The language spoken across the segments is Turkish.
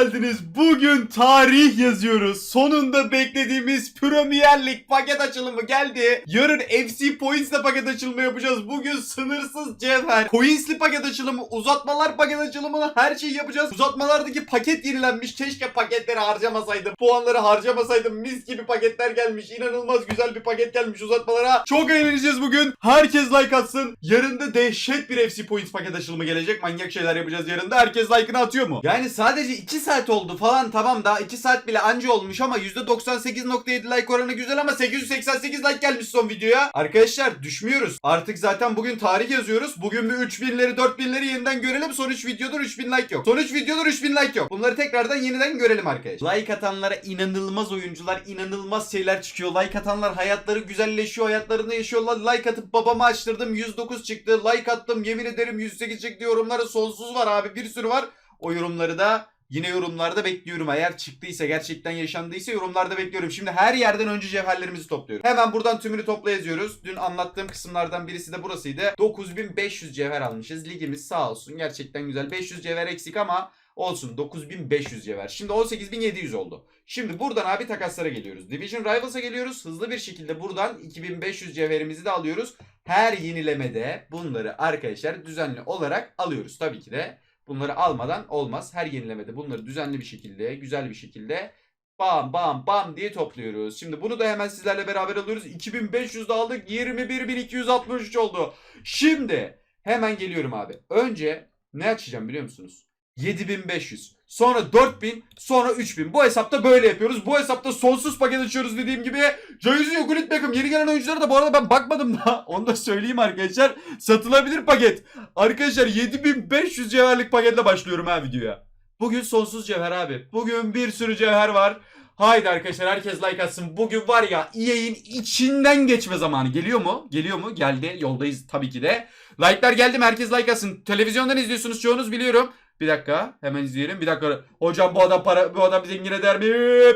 geldiniz. Bugün tarih yazıyoruz. Sonunda beklediğimiz Premier Lig paket açılımı geldi. Yarın FC Points'le paket açılımı yapacağız. Bugün sınırsız cevher. Coins'li paket açılımı, uzatmalar paket açılımını her şeyi yapacağız. Uzatmalardaki paket yenilenmiş. Keşke paketleri harcamasaydım. Puanları harcamasaydım. Mis gibi paketler gelmiş. İnanılmaz güzel bir paket gelmiş uzatmalara. Çok eğleneceğiz bugün. Herkes like atsın. Yarın da dehşet bir FC Points paket açılımı gelecek. Manyak şeyler yapacağız yarın da. Herkes like'ını atıyor mu? Yani sadece 2 saat oldu falan tamam daha 2 saat bile anca olmuş ama %98.7 like oranı güzel ama 888 like gelmiş son videoya. Arkadaşlar düşmüyoruz. Artık zaten bugün tarih yazıyoruz. Bugün bir 3000'leri 4000'leri yeniden görelim. Son 3 videodur 3000 like yok. Son 3 videodur 3000 like yok. Bunları tekrardan yeniden görelim arkadaşlar. Like atanlara inanılmaz oyuncular, inanılmaz şeyler çıkıyor. Like atanlar hayatları güzelleşiyor, hayatlarını yaşıyorlar. Like atıp babamı açtırdım 109 çıktı. Like attım yemin ederim 108 çıktı. Yorumları sonsuz var abi bir sürü var. O yorumları da yine yorumlarda bekliyorum. Eğer çıktıysa gerçekten yaşandıysa yorumlarda bekliyorum. Şimdi her yerden önce cevherlerimizi topluyorum. Hemen buradan tümünü topla yazıyoruz. Dün anlattığım kısımlardan birisi de burasıydı. 9500 cevher almışız. Ligimiz sağ olsun gerçekten güzel. 500 cevher eksik ama olsun 9500 cevher. Şimdi 18700 oldu. Şimdi buradan abi takaslara geliyoruz. Division Rivals'a geliyoruz. Hızlı bir şekilde buradan 2500 cevherimizi de alıyoruz. Her yenilemede bunları arkadaşlar düzenli olarak alıyoruz. Tabii ki de bunları almadan olmaz. Her yenilemede bunları düzenli bir şekilde, güzel bir şekilde bam bam bam diye topluyoruz. Şimdi bunu da hemen sizlerle beraber alıyoruz. 2500 de aldık. 21263 oldu. Şimdi hemen geliyorum abi. Önce ne açacağım biliyor musunuz? 7500. Sonra 4000, sonra 3000. Bu hesapta böyle yapıyoruz. Bu hesapta sonsuz paket açıyoruz dediğim gibi. Jayuzi Yokulit Beckham yeni gelen oyunculara da bu arada ben bakmadım da. Onu da söyleyeyim arkadaşlar. Satılabilir paket. Arkadaşlar 7500 cevherlik paketle başlıyorum ha videoya. Bugün sonsuz cevher abi. Bugün bir sürü cevher var. Haydi arkadaşlar herkes like atsın. Bugün var ya EA'in içinden geçme zamanı. Geliyor mu? Geliyor mu? Geldi. Yoldayız tabii ki de. Like'lar geldi mi? Herkes like atsın. Televizyondan izliyorsunuz çoğunuz biliyorum. Bir dakika hemen izleyelim. Bir dakika. Hocam bu adam para bu adam zengin eder mi?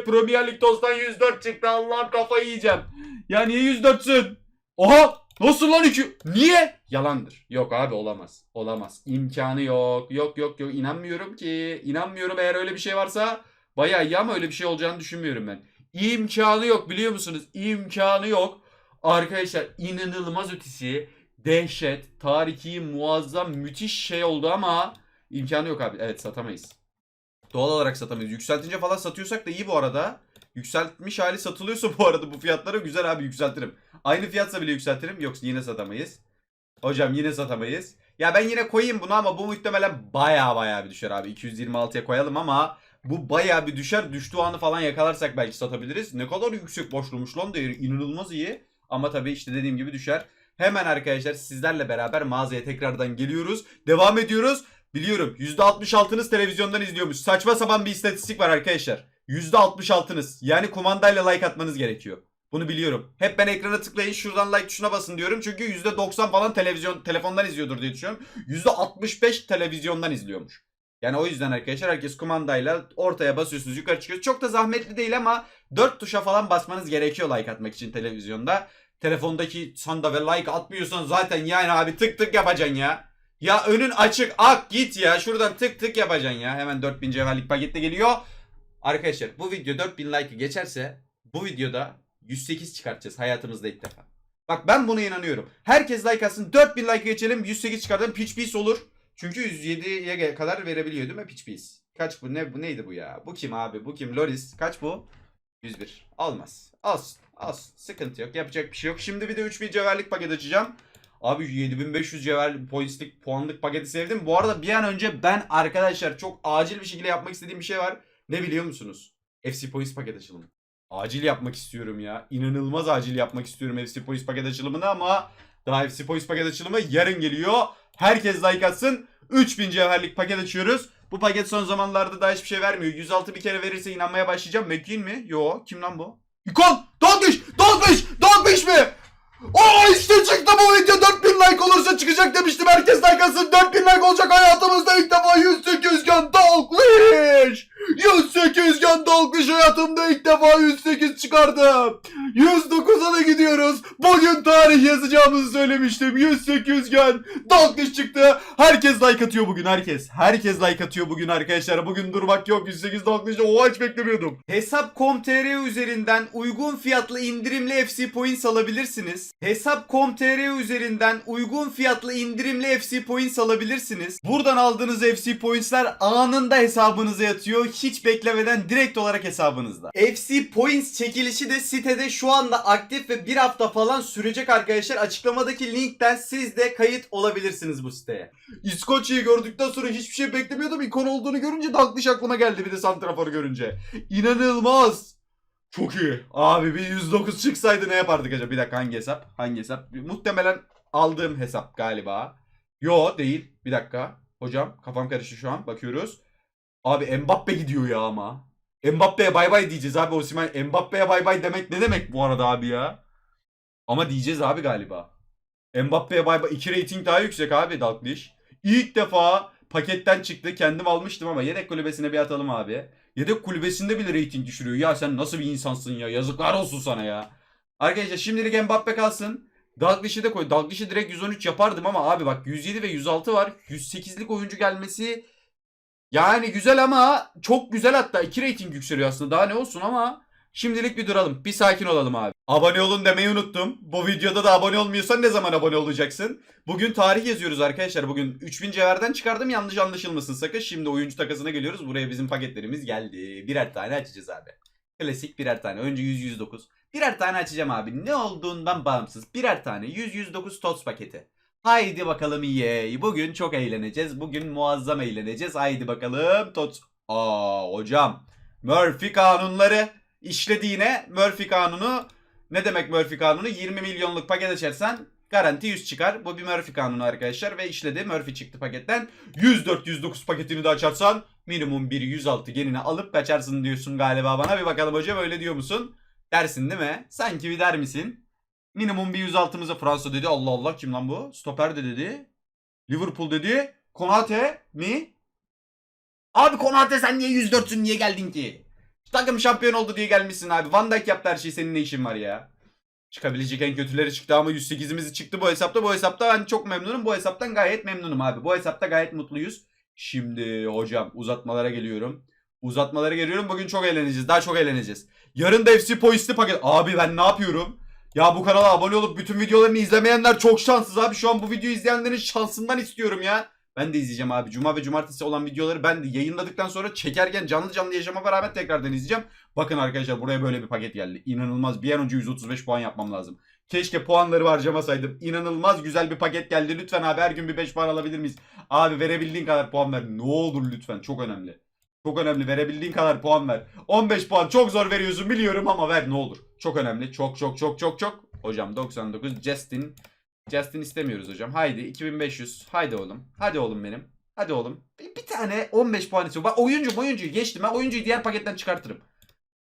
Premier Lig Tost'tan 104 çıktı. Allah'ım kafayı yiyeceğim. Ya niye 104'sün? Oha! Nasıl lan iki? Niye? Yalandır. Yok abi olamaz. Olamaz. İmkanı yok. Yok yok yok. İnanmıyorum ki. İnanmıyorum eğer öyle bir şey varsa. Bayağı iyi ama öyle bir şey olacağını düşünmüyorum ben. İmkanı yok biliyor musunuz? İmkanı yok. Arkadaşlar inanılmaz ötesi. Dehşet, tarihi, muazzam, müthiş şey oldu ama imkanı yok abi. Evet satamayız. Doğal olarak satamayız. Yükseltince falan satıyorsak da iyi bu arada. Yükseltmiş hali satılıyorsa bu arada bu fiyatlara güzel abi yükseltirim. Aynı fiyatsa bile yükseltirim. Yoksa yine satamayız. Hocam yine satamayız. Ya ben yine koyayım bunu ama bu muhtemelen baya baya bir düşer abi. 226'ya koyalım ama bu baya bir düşer. Düştüğü anı falan yakalarsak belki satabiliriz. Ne kadar yüksek boşluğumuş lan değeri. inanılmaz iyi. Ama tabii işte dediğim gibi düşer. Hemen arkadaşlar sizlerle beraber mağazaya tekrardan geliyoruz. Devam ediyoruz. Biliyorum %66'nız televizyondan izliyormuş. Saçma sapan bir istatistik var arkadaşlar. %66'nız. Yani kumandayla like atmanız gerekiyor. Bunu biliyorum. Hep ben ekrana tıklayın şuradan like tuşuna basın diyorum. Çünkü %90 falan televizyon telefondan izliyordur diye düşünüyorum. %65 televizyondan izliyormuş. Yani o yüzden arkadaşlar herkes kumandayla ortaya basıyorsunuz yukarı çıkıyorsunuz. Çok da zahmetli değil ama 4 tuşa falan basmanız gerekiyor like atmak için televizyonda. Telefondaki sanda ve like atmıyorsan zaten yani abi tık tık yapacaksın ya. Ya önün açık ak git ya şuradan tık tık yapacaksın ya. Hemen 4000 cevherlik paketle geliyor. Arkadaşlar bu video 4000 like'ı geçerse bu videoda 108 çıkartacağız hayatımızda ilk defa. Bak ben buna inanıyorum. Herkes like atsın 4000 like geçelim 108 çıkartalım pitch piece olur. Çünkü 107'ye kadar verebiliyor değil mi pitch piece? Kaç bu ne bu neydi bu ya? Bu kim abi bu kim Loris kaç bu? 101 olmaz. Olsun olsun sıkıntı yok yapacak bir şey yok. Şimdi bir de 3000 cevherlik paket açacağım. Abi 7500 cevher pointslik puanlık paketi sevdim. Bu arada bir an önce ben arkadaşlar çok acil bir şekilde yapmak istediğim bir şey var. Ne biliyor musunuz? FC Points paket açılımı. Acil yapmak istiyorum ya. İnanılmaz acil yapmak istiyorum FC Points paket açılımını ama daha FC Points paket açılımı yarın geliyor. Herkes like atsın. 3000 cevherlik paket açıyoruz. Bu paket son zamanlarda daha hiçbir şey vermiyor. 106 bir kere verirse inanmaya başlayacağım. McQueen mi? Yo. Kim lan bu? İkon! Dogfish! Dogfish! Dogfish mi? Aa işte çıktı bu video 4000 like olursa çıkacak demiştim. Herkes like atsın. 4000 like olacak hayatımızda ilk defa 108 gen Dogfish! 108 gen dalgıç hayatımda ilk defa 108 çıkardım. 109'a da gidiyoruz. Bugün tarih yazacağımızı söylemiştim. 108 gen dalgıç çıktı. Herkes like atıyor bugün herkes. Herkes like atıyor bugün arkadaşlar. Bugün durmak yok. 108 dalgıç oha hiç beklemiyordum. Hesap.com.tr üzerinden uygun fiyatlı indirimli FC Points alabilirsiniz. Hesap.com.tr üzerinden uygun fiyatlı indirimli FC Points alabilirsiniz. Buradan aldığınız FC Points'ler anında hesabınıza yatıyor. Hiç beklemeden direkt olarak hesabınızda. FC Points çekilişi de sitede şu anda aktif ve bir hafta falan sürecek arkadaşlar. Açıklamadaki linkten siz de kayıt olabilirsiniz bu siteye. İskoçya'yı gördükten sonra hiçbir şey beklemiyordum. İkon olduğunu görünce dalgıç aklıma geldi bir de santraforu görünce. İnanılmaz. Çok iyi. Abi bir 109 çıksaydı ne yapardık acaba? Bir dakika hangi hesap? Hangi hesap? Muhtemelen aldığım hesap galiba. Yo değil. Bir dakika. Hocam kafam karıştı şu an. Bakıyoruz. Abi Mbappe gidiyor ya ama. Mbappe'ye bay bay diyeceğiz abi Osimhen. Mbappe'ye bay bay demek ne demek bu arada abi ya? Ama diyeceğiz abi galiba. Mbappe'ye bay bay. 2 rating daha yüksek abi Dalglish. İlk defa paketten çıktı. Kendim almıştım ama yedek kulübesine bir atalım abi. Yedek kulübesinde bile rating düşürüyor. Ya sen nasıl bir insansın ya? Yazıklar olsun sana ya. Arkadaşlar şimdilik Mbappe kalsın. Dalglish'i de koy. Dalglish'i direkt 113 yapardım ama abi bak 107 ve 106 var. 108'lik oyuncu gelmesi yani güzel ama çok güzel hatta 2 rating yükseliyor aslında. Daha ne olsun ama şimdilik bir duralım. Bir sakin olalım abi. Abone olun demeyi unuttum. Bu videoda da abone olmuyorsan ne zaman abone olacaksın? Bugün tarih yazıyoruz arkadaşlar. Bugün 3000 cevherden çıkardım yanlış anlaşılmasın sakın. Şimdi oyuncu takasına geliyoruz. Buraya bizim paketlerimiz geldi. Birer tane açacağız abi. Klasik birer tane. Önce 100-109. Birer tane açacağım abi. Ne olduğundan bağımsız. Birer tane 100-109 TOTS paketi. Haydi bakalım yey. Bugün çok eğleneceğiz. Bugün muazzam eğleneceğiz. Haydi bakalım TOTS. Aa hocam. Murphy kanunları işledi yine. Murphy kanunu ne demek Murphy kanunu? 20 milyonluk paket açarsan garanti 100 çıkar. Bu bir Murphy kanunu arkadaşlar ve işledi. Murphy çıktı paketten. 104-109 paketini de açarsan minimum bir 106 genini alıp kaçarsın diyorsun galiba bana. Bir bakalım hocam öyle diyor musun? Dersin değil mi? Sanki bir der misin? Minimum bir 106'mıza Fransa dedi. Allah Allah kim lan bu? Stoper de dedi. Liverpool dedi. Konate mi? Abi Konate sen niye 104'sün niye geldin ki? Takım şampiyon oldu diye gelmişsin abi. Van Dijk yaptı her şeyi senin ne işin var ya? Çıkabilecek en kötüleri çıktı ama 108'imiz çıktı bu hesapta. Bu hesapta ben çok memnunum. Bu hesaptan gayet memnunum abi. Bu hesapta gayet mutluyuz. Şimdi hocam uzatmalara geliyorum. Uzatmalara geliyorum. Bugün çok eğleneceğiz. Daha çok eğleneceğiz. Yarın da FC Poist'i paket. Abi ben ne yapıyorum? Ya bu kanala abone olup bütün videolarını izlemeyenler çok şanssız abi. Şu an bu videoyu izleyenlerin şansından istiyorum ya. Ben de izleyeceğim abi. Cuma ve cumartesi olan videoları ben de yayınladıktan sonra çekerken canlı canlı yaşama rağmen tekrardan izleyeceğim. Bakın arkadaşlar buraya böyle bir paket geldi. İnanılmaz. Bir an önce 135 puan yapmam lazım. Keşke puanları harcamasaydım. İnanılmaz güzel bir paket geldi. Lütfen abi her gün bir 5 puan alabilir miyiz? Abi verebildiğin kadar puan ver. Ne olur lütfen. Çok önemli. Çok önemli. Verebildiğin kadar puan ver. 15 puan çok zor veriyorsun biliyorum ama ver ne olur. Çok önemli. Çok çok çok çok çok. Hocam 99 Justin. Justin istemiyoruz hocam. Haydi 2500. Haydi oğlum. Hadi oğlum benim. Hadi oğlum. Bir, bir tane 15 puan istiyorum. Bak oyuncu oyuncuyu geçtim. Ben oyuncuyu diğer paketten çıkartırım.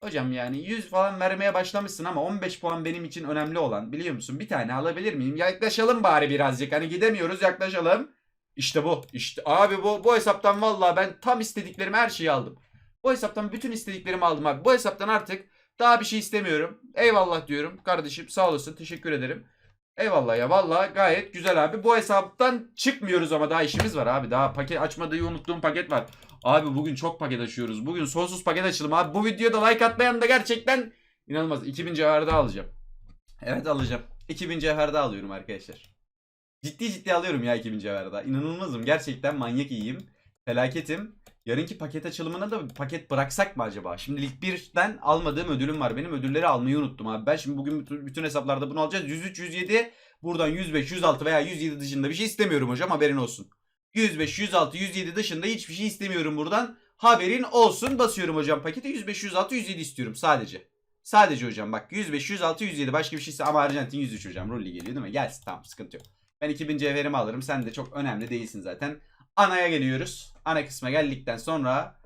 Hocam yani 100 falan vermeye başlamışsın ama 15 puan benim için önemli olan biliyor musun? Bir tane alabilir miyim? Yaklaşalım bari birazcık. Hani gidemiyoruz yaklaşalım. İşte bu. İşte abi bu bu hesaptan vallahi ben tam istediklerimi her şeyi aldım. Bu hesaptan bütün istediklerimi aldım abi. Bu hesaptan artık daha bir şey istemiyorum. Eyvallah diyorum. Kardeşim sağ olasın. Teşekkür ederim. Eyvallah ya vallahi gayet güzel abi. Bu hesaptan çıkmıyoruz ama daha işimiz var abi. Daha paket açmadığı unuttuğum paket var. Abi bugün çok paket açıyoruz. Bugün sonsuz paket açılım abi. Bu videoda like atmayan da gerçekten inanılmaz. 2000 cevher daha alacağım. Evet alacağım. 2000 cevher daha alıyorum arkadaşlar. Ciddi ciddi alıyorum ya 2000 cevher daha. İnanılmazım. Gerçekten manyak iyiyim. Felaketim. Yarınki paket açılımına da paket bıraksak mı acaba? Şimdilik birden almadığım ödülüm var. Benim ödülleri almayı unuttum abi. Ben şimdi bugün bütün, hesaplarda bunu alacağız. 103, 107, buradan 105, 106 veya 107 dışında bir şey istemiyorum hocam haberin olsun. 105, 106, 107 dışında hiçbir şey istemiyorum buradan. Haberin olsun. Basıyorum hocam paketi. 105, 106, 107 istiyorum sadece. Sadece hocam bak 105, 106, 107 başka bir şeyse ama Arjantin 103 hocam. Rolli geliyor değil mi? Gelsin tamam sıkıntı yok. Ben 2000 cevherimi alırım. Sen de çok önemli değilsin zaten. Anaya geliyoruz. Ana kısma geldikten sonra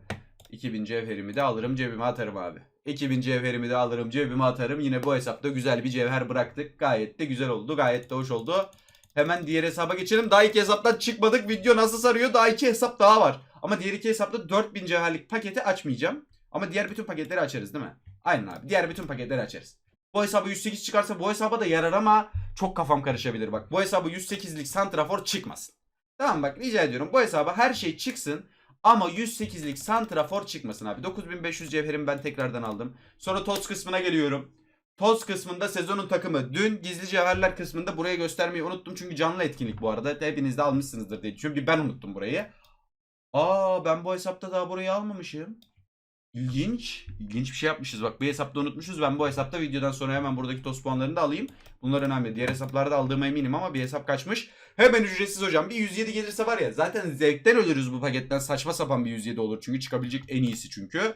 2000 cevherimi de alırım cebime atarım abi. 2000 cevherimi de alırım cebime atarım. Yine bu hesapta güzel bir cevher bıraktık. Gayet de güzel oldu. Gayet de hoş oldu. Hemen diğer hesaba geçelim. Daha iki hesaptan çıkmadık. Video nasıl sarıyor? Daha iki hesap daha var. Ama diğer iki hesapta 4000 cevherlik paketi açmayacağım. Ama diğer bütün paketleri açarız değil mi? Aynen abi. Diğer bütün paketleri açarız. Bu hesaba 108 çıkarsa bu hesaba da yarar ama çok kafam karışabilir bak. Bu hesaba 108'lik santrafor çıkmasın. Tamam bak rica ediyorum bu hesaba her şey çıksın. Ama 108'lik santrafor çıkmasın abi. 9500 cevherimi ben tekrardan aldım. Sonra toz kısmına geliyorum. Toz kısmında sezonun takımı. Dün gizli cevherler kısmında buraya göstermeyi unuttum. Çünkü canlı etkinlik bu arada. Hepiniz de almışsınızdır diye düşünüyorum. Bir ben unuttum burayı. Aa ben bu hesapta daha burayı almamışım. İlginç. İlginç bir şey yapmışız. Bak bir hesapta unutmuşuz. Ben bu hesapta videodan sonra hemen buradaki toz puanlarını da alayım. Bunlar önemli. Diğer hesaplarda aldığıma eminim ama bir hesap kaçmış. Hemen ücretsiz hocam. Bir 107 gelirse var ya zaten zevkten ölürüz bu paketten. Saçma sapan bir 107 olur. Çünkü çıkabilecek en iyisi çünkü.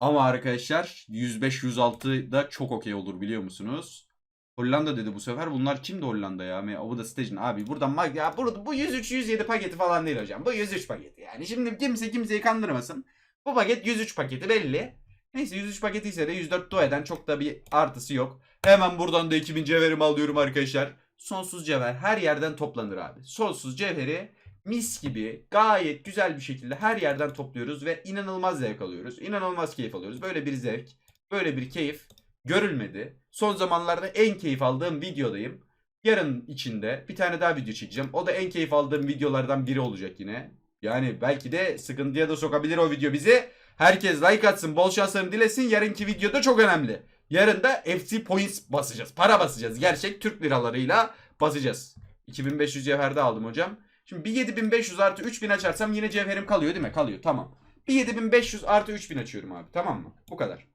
Ama arkadaşlar 105-106 da çok okey olur biliyor musunuz? Hollanda dedi bu sefer. Bunlar kimdi Hollanda ya? Me Avuda Station. Abi buradan mag ya burada bu 103 107 paketi falan değil hocam. Bu 103 paketi. Yani şimdi kimse kimseyi kandırmasın. Bu paket 103 paketi belli. Neyse 103 paketi ise de 104 Doe'den çok da bir artısı yok. Hemen buradan da 2000 cevherimi alıyorum arkadaşlar. Sonsuz cevher her yerden toplanır abi. Sonsuz cevheri mis gibi gayet güzel bir şekilde her yerden topluyoruz ve inanılmaz zevk alıyoruz. İnanılmaz keyif alıyoruz. Böyle bir zevk, böyle bir keyif görülmedi. Son zamanlarda en keyif aldığım videodayım. Yarın içinde bir tane daha video çekeceğim. O da en keyif aldığım videolardan biri olacak yine. Yani belki de sıkıntıya da sokabilir o video bizi. Herkes like atsın, bol şanslarını dilesin. Yarınki videoda çok önemli. Yarın da FC Points basacağız. Para basacağız. Gerçek Türk liralarıyla basacağız. 2500 cevherde aldım hocam. Şimdi bir 7500 artı 3000 açarsam yine cevherim kalıyor değil mi? Kalıyor tamam. Bir 7500 artı 3000 açıyorum abi tamam mı? Bu kadar.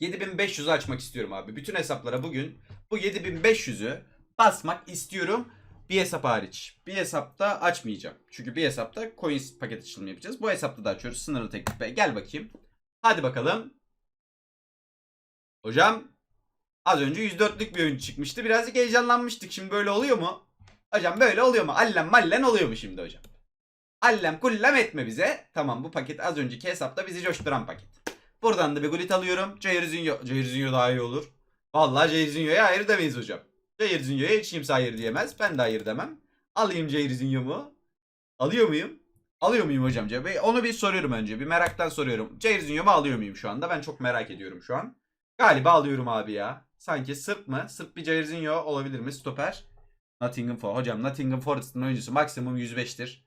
7500'ü açmak istiyorum abi. Bütün hesaplara bugün bu 7500'ü basmak istiyorum. Bir hesap hariç. Bir hesapta açmayacağım. Çünkü bir hesapta coins paket açılımı yapacağız. Bu hesapta da açıyoruz. Sınırlı teklif. Bey. Gel bakayım. Hadi bakalım. Hocam az önce 104'lük bir oyun çıkmıştı. Birazcık heyecanlanmıştık. Şimdi böyle oluyor mu? Hocam böyle oluyor mu? Allem mallen oluyor mu şimdi hocam? Allem kullem etme bize. Tamam bu paket az önceki hesapta bizi coşturan paket. Buradan da bir gulit alıyorum. Jairzinho. Jairzinho daha iyi olur. Vallahi Jairzinho'ya hayır demeyiz hocam. Jairzinho'ya hiç kimse hayır diyemez. Ben de hayır demem. Alayım Jairzinho'mu. Alıyor muyum? Alıyor muyum hocam? Bey? Onu bir soruyorum önce. Bir meraktan soruyorum. Jairzinho'mu alıyor muyum şu anda? Ben çok merak ediyorum şu an. Galiba alıyorum abi ya. Sanki Sırp mı? Sırp bir Jairzinho olabilir mi? Stoper. Nottingham Forest. Hocam Nottingham Forest'ın oyuncusu maksimum 105'tir.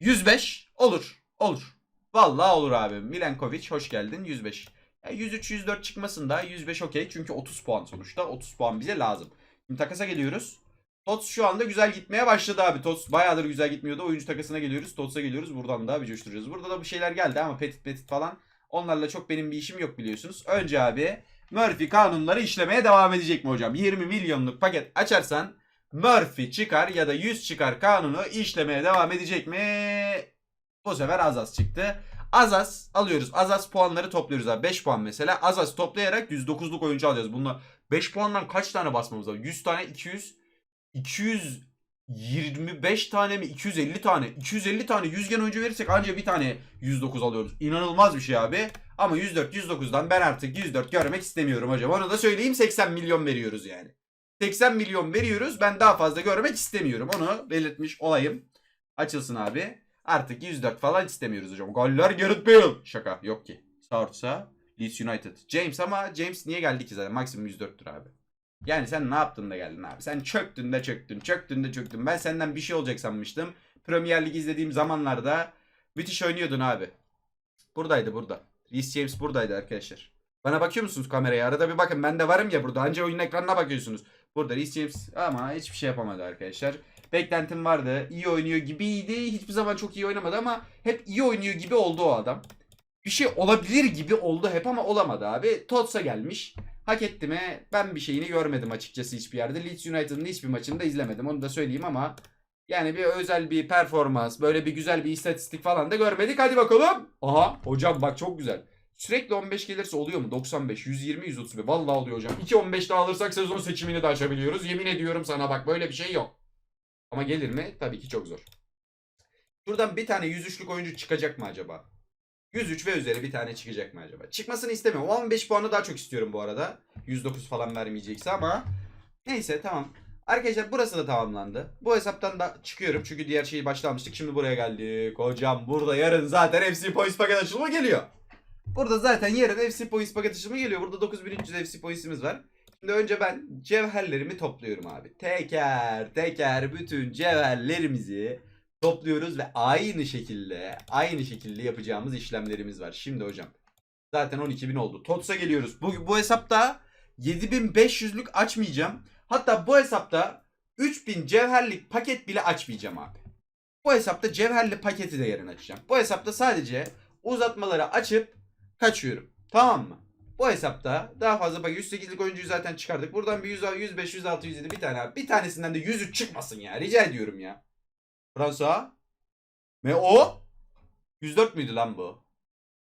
105 olur. Olur. Vallahi olur abi. Milenkovic hoş geldin 105. Ya 103 104 çıkmasın da 105 okey. Çünkü 30 puan sonuçta. 30 puan bize lazım. Şimdi takasa geliyoruz. Tots şu anda güzel gitmeye başladı abi. Tots bayağıdır güzel gitmiyordu. Oyuncu takasına geliyoruz. Tots'a geliyoruz. Buradan da bir coşturuyoruz. Burada da bir şeyler geldi ama petit petit falan. Onlarla çok benim bir işim yok biliyorsunuz. Önce abi Murphy kanunları işlemeye devam edecek mi hocam? 20 milyonluk paket açarsan Murphy çıkar ya da 100 çıkar kanunu işlemeye devam edecek mi? Bu sefer Azaz çıktı. Azaz alıyoruz. Azaz puanları topluyoruz abi. 5 puan mesela. Azaz toplayarak 109'luk oyuncu alacağız. Bununla 5 puandan kaç tane basmamız lazım? 100 tane 200 225 tane mi? 250 tane. 250 tane 100 gen oyuncu verirsek anca bir tane 109 alıyoruz. İnanılmaz bir şey abi. Ama 104 109'dan ben artık 104 görmek istemiyorum hocam. Onu da söyleyeyim 80 milyon veriyoruz yani. 80 milyon veriyoruz. Ben daha fazla görmek istemiyorum. Onu belirtmiş olayım. Açılsın abi. Artık 104 falan istemiyoruz hocam. Goller Gareth Bale. Şaka yok ki. Sağırsa Leeds United. James ama James niye geldi ki zaten? Maksimum 104'tür abi. Yani sen ne yaptın da geldin abi? Sen çöktün de çöktün, çöktün de çöktün. Ben senden bir şey olacak sanmıştım. Premier Lig izlediğim zamanlarda müthiş oynuyordun abi. Buradaydı burada. Reece James buradaydı arkadaşlar. Bana bakıyor musunuz kameraya? Arada bir bakın ben de varım ya burada. Anca oyun ekranına bakıyorsunuz. Burada Reece James ama hiçbir şey yapamadı arkadaşlar. Beklentim vardı. İyi oynuyor gibiydi. Hiçbir zaman çok iyi oynamadı ama hep iyi oynuyor gibi oldu o adam. Bir şey olabilir gibi oldu hep ama olamadı abi. Tots'a gelmiş. Hak etti mi? Ben bir şeyini görmedim açıkçası hiçbir yerde. Leeds United'ın hiçbir maçını da izlemedim. Onu da söyleyeyim ama yani bir özel bir performans, böyle bir güzel bir istatistik falan da görmedik. Hadi bakalım. Aha hocam bak çok güzel. Sürekli 15 gelirse oluyor mu? 95, 120, 131. Vallahi oluyor hocam. 2-15 daha alırsak sezon seçimini de açabiliyoruz. Yemin ediyorum sana bak böyle bir şey yok. Ama gelir mi? Tabii ki çok zor. Şuradan bir tane 103'lük oyuncu çıkacak mı acaba? 103 ve üzeri bir tane çıkacak mı acaba? Çıkmasını istemiyorum. 15 puanı daha çok istiyorum bu arada. 109 falan vermeyecekse ama neyse tamam. Arkadaşlar burası da tamamlandı. Bu hesaptan da çıkıyorum çünkü diğer şeyi başlamıştık. Şimdi buraya geldik. Hocam burada yarın zaten FC Points paket açılımı geliyor. Burada zaten yarın FC Points paket açılımı geliyor. Burada 9300 FC Points'imiz var. Şimdi önce ben cevherlerimi topluyorum abi. Teker teker bütün cevherlerimizi topluyoruz ve aynı şekilde aynı şekilde yapacağımız işlemlerimiz var. Şimdi hocam zaten 12.000 oldu. TOTS'a geliyoruz. Bu, bu hesapta 7500'lük açmayacağım. Hatta bu hesapta 3000 cevherlik paket bile açmayacağım abi. Bu hesapta cevherli paketi de yarın açacağım. Bu hesapta sadece uzatmaları açıp kaçıyorum. Tamam mı? Bu hesapta daha fazla bak 108'lik oyuncuyu zaten çıkardık. Buradan bir 100, 105, 106, 107 bir tane abi. Bir tanesinden de 103 çıkmasın ya. Rica ediyorum ya. Fransa. Ve o 104 müydü lan bu?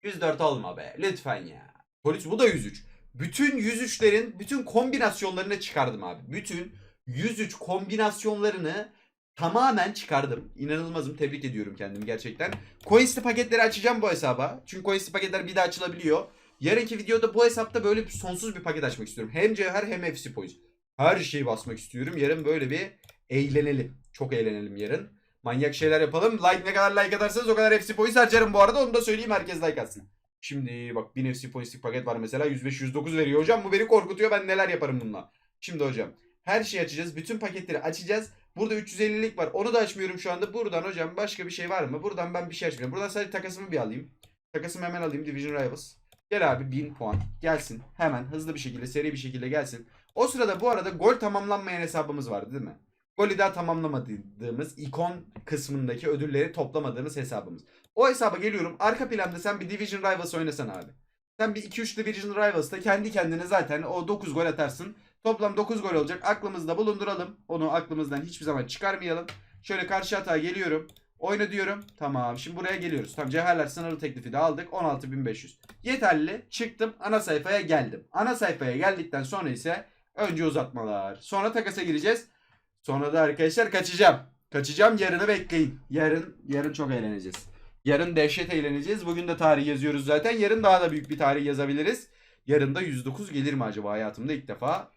104 olma be. Lütfen ya. Polis bu da 103. Bütün 103'lerin bütün kombinasyonlarını çıkardım abi. Bütün 103 kombinasyonlarını tamamen çıkardım. İnanılmazım. Tebrik ediyorum kendimi gerçekten. Coins'li paketleri açacağım bu hesaba. Çünkü Coins'li paketler bir daha açılabiliyor. Yarınki videoda bu hesapta böyle bir sonsuz bir paket açmak istiyorum. Hem cevher hem FC Points. Her şeyi basmak istiyorum. Yarın böyle bir eğlenelim. Çok eğlenelim yarın. Manyak şeyler yapalım. Like ne kadar like atarsanız o kadar FC Points harcarım bu arada. Onu da söyleyeyim herkes like atsın. Şimdi bak 1000 FC Points'lik paket var mesela. 105-109 veriyor hocam. Bu beni korkutuyor. Ben neler yaparım bununla. Şimdi hocam her şeyi açacağız. Bütün paketleri açacağız. Burada 350'lik var. Onu da açmıyorum şu anda. Buradan hocam başka bir şey var mı? Buradan ben bir şey açmıyorum. Buradan sadece takasımı bir alayım. Takasımı hemen alayım. Division Rivals. Gel abi 1000 puan. Gelsin. Hemen hızlı bir şekilde seri bir şekilde gelsin. O sırada bu arada gol tamamlanmayan hesabımız vardı değil mi? Golü daha tamamlamadığımız ikon kısmındaki ödülleri toplamadığımız hesabımız. O hesaba geliyorum. Arka planda sen bir Division Rivals oynasan abi. Sen bir 2-3 Division Rivals'ta kendi kendine zaten o 9 gol atarsın. Toplam 9 gol olacak. Aklımızda bulunduralım. Onu aklımızdan hiçbir zaman çıkarmayalım. Şöyle karşı hata geliyorum. Oyna diyorum. Tamam. Şimdi buraya geliyoruz. Tamam cevherler sınırlı teklifi de aldık. 16.500. Yeterli. Çıktım. Ana sayfaya geldim. Ana sayfaya geldikten sonra ise önce uzatmalar. Sonra takasa gireceğiz. Sonra da arkadaşlar kaçacağım. Kaçacağım. Yarını bekleyin. Yarın yarın çok eğleneceğiz. Yarın dehşet eğleneceğiz. Bugün de tarih yazıyoruz zaten. Yarın daha da büyük bir tarih yazabiliriz. Yarın da 109 gelir mi acaba hayatımda ilk defa?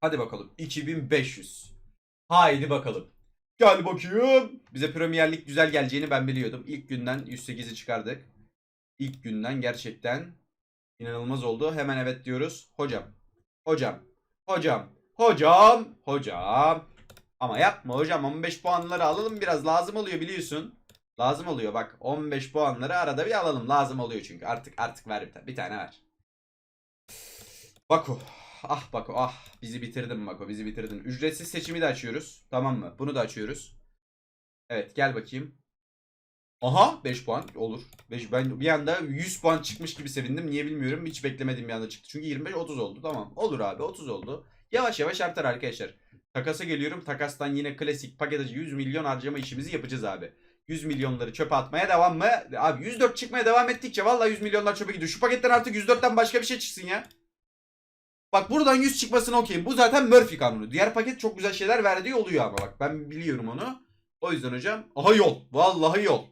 Hadi bakalım. 2500. Haydi bakalım. Gel bakayım. Bize Premier Lig güzel geleceğini ben biliyordum. İlk günden 108'i çıkardık. İlk günden gerçekten inanılmaz oldu. Hemen evet diyoruz. Hocam. Hocam. Hocam. Hocam. Hocam. Ama yapma hocam 15 puanları alalım biraz lazım oluyor biliyorsun. Lazım oluyor bak 15 puanları arada bir alalım lazım oluyor çünkü artık artık ver bir tane, bir tane ver. Bako. Ah Bako ah bizi bitirdin Bako bizi bitirdin. Ücretsiz seçimi de açıyoruz tamam mı? Bunu da açıyoruz. Evet gel bakayım. Aha 5 puan olur. 5 ben bir anda 100 puan çıkmış gibi sevindim. Niye bilmiyorum. Hiç beklemedim bir anda çıktı. Çünkü 25 30 oldu. Tamam. Olur abi 30 oldu. Yavaş yavaş artar arkadaşlar. Takasa geliyorum. Takastan yine klasik paket acı 100 milyon harcama işimizi yapacağız abi. 100 milyonları çöpe atmaya devam mı? Abi 104 çıkmaya devam ettikçe vallahi 100 milyonlar çöpe gidiyor. Şu paketten artık 104'ten başka bir şey çıksın ya. Bak buradan 100 çıkmasına okeyim. Bu zaten Murphy kanunu. Diğer paket çok güzel şeyler verdiği oluyor ama bak ben biliyorum onu. O yüzden hocam. Aha yol. Vallahi yol.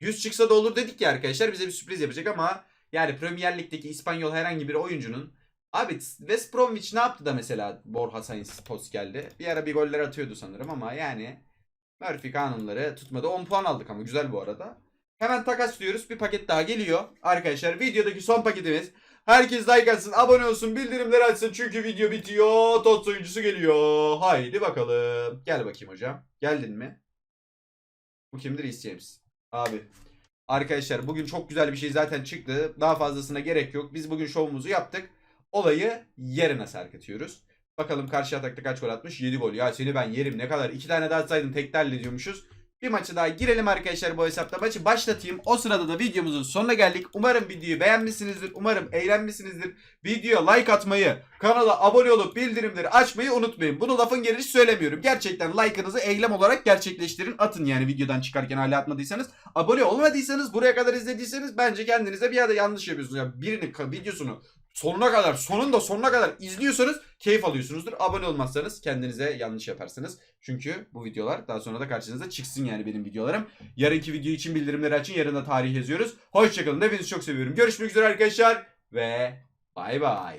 100 çıksa da olur dedik ya arkadaşlar. Bize bir sürpriz yapacak ama yani Premier Lig'deki İspanyol herhangi bir oyuncunun Abi West Bromwich ne yaptı da mesela Borja Sainz post geldi. Bir ara bir goller atıyordu sanırım ama yani Murphy kanunları tutmadı. 10 puan aldık ama güzel bu arada. Hemen takas diyoruz. Bir paket daha geliyor. Arkadaşlar videodaki son paketimiz. Herkes like atsın, abone olsun, bildirimleri açsın. Çünkü video bitiyor. Tots oyuncusu geliyor. Haydi bakalım. Gel bakayım hocam. Geldin mi? Bu kimdir? Reece. Abi. Arkadaşlar bugün çok güzel bir şey zaten çıktı. Daha fazlasına gerek yok. Biz bugün şovumuzu yaptık. Olayı yarına sarkıtıyoruz. Bakalım karşı atakta kaç gol atmış? 7 gol. Ya seni ben yerim. Ne kadar? 2 tane daha atsaydın teklerle diyormuşuz. Bir maçı daha girelim arkadaşlar bu hesapta. Maçı başlatayım. O sırada da videomuzun sonuna geldik. Umarım videoyu beğenmişsinizdir. Umarım eğlenmişsinizdir. Videoya like atmayı, kanala abone olup bildirimleri açmayı unutmayın. Bunu lafın gelişi söylemiyorum. Gerçekten like'ınızı eylem olarak gerçekleştirin. Atın yani videodan çıkarken hala atmadıysanız. Abone olmadıysanız buraya kadar izlediyseniz bence kendinize bir yerde yanlış yapıyorsunuz. Yani birinin videosunu sonuna kadar sonunda sonuna kadar izliyorsanız keyif alıyorsunuzdur. Abone olmazsanız kendinize yanlış yaparsınız. Çünkü bu videolar daha sonra da karşınıza çıksın yani benim videolarım. Yarınki video için bildirimleri açın. Yarın da tarih yazıyoruz. Hoşçakalın. Hepinizi çok seviyorum. Görüşmek üzere arkadaşlar ve bay bay.